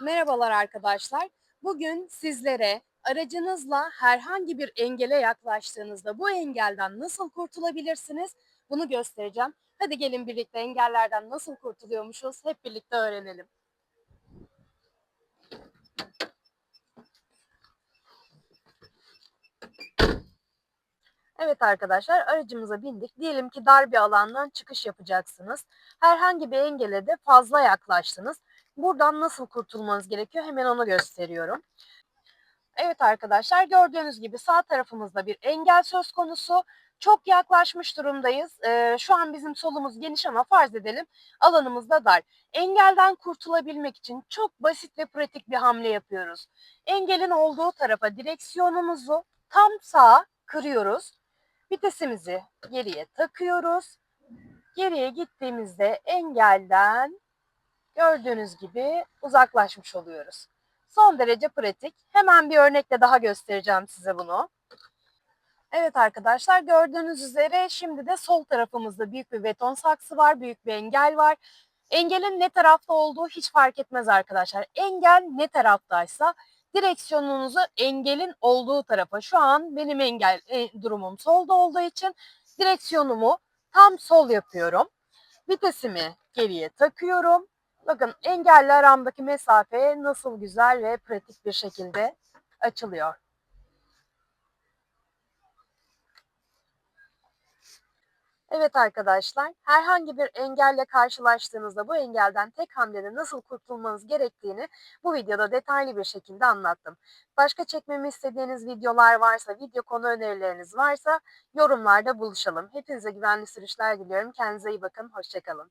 Merhabalar arkadaşlar. Bugün sizlere aracınızla herhangi bir engele yaklaştığınızda bu engelden nasıl kurtulabilirsiniz? Bunu göstereceğim. Hadi gelin birlikte engellerden nasıl kurtuluyormuşuz hep birlikte öğrenelim. Evet arkadaşlar aracımıza bindik. Diyelim ki dar bir alandan çıkış yapacaksınız. Herhangi bir engele de fazla yaklaştınız. Buradan nasıl kurtulmanız gerekiyor hemen onu gösteriyorum. Evet arkadaşlar gördüğünüz gibi sağ tarafımızda bir engel söz konusu. Çok yaklaşmış durumdayız. Ee, şu an bizim solumuz geniş ama farz edelim alanımız da dar. Engelden kurtulabilmek için çok basit ve pratik bir hamle yapıyoruz. Engelin olduğu tarafa direksiyonumuzu tam sağa kırıyoruz. Vitesimizi geriye takıyoruz. Geriye gittiğimizde engelden gördüğünüz gibi uzaklaşmış oluyoruz. Son derece pratik. Hemen bir örnekle daha göstereceğim size bunu. Evet arkadaşlar gördüğünüz üzere şimdi de sol tarafımızda büyük bir beton saksı var, büyük bir engel var. Engelin ne tarafta olduğu hiç fark etmez arkadaşlar. Engel ne taraftaysa direksiyonunuzu engelin olduğu tarafa. Şu an benim engel e, durumum solda olduğu için direksiyonumu tam sol yapıyorum. Vitesimi geriye takıyorum. Bakın engelle aramdaki mesafe nasıl güzel ve pratik bir şekilde açılıyor. Evet arkadaşlar, herhangi bir engelle karşılaştığınızda bu engelden tek hamlede nasıl kurtulmanız gerektiğini bu videoda detaylı bir şekilde anlattım. Başka çekmemi istediğiniz videolar varsa, video konu önerileriniz varsa yorumlarda buluşalım. Hepinize güvenli sürüşler diliyorum. Kendinize iyi bakın, hoşçakalın.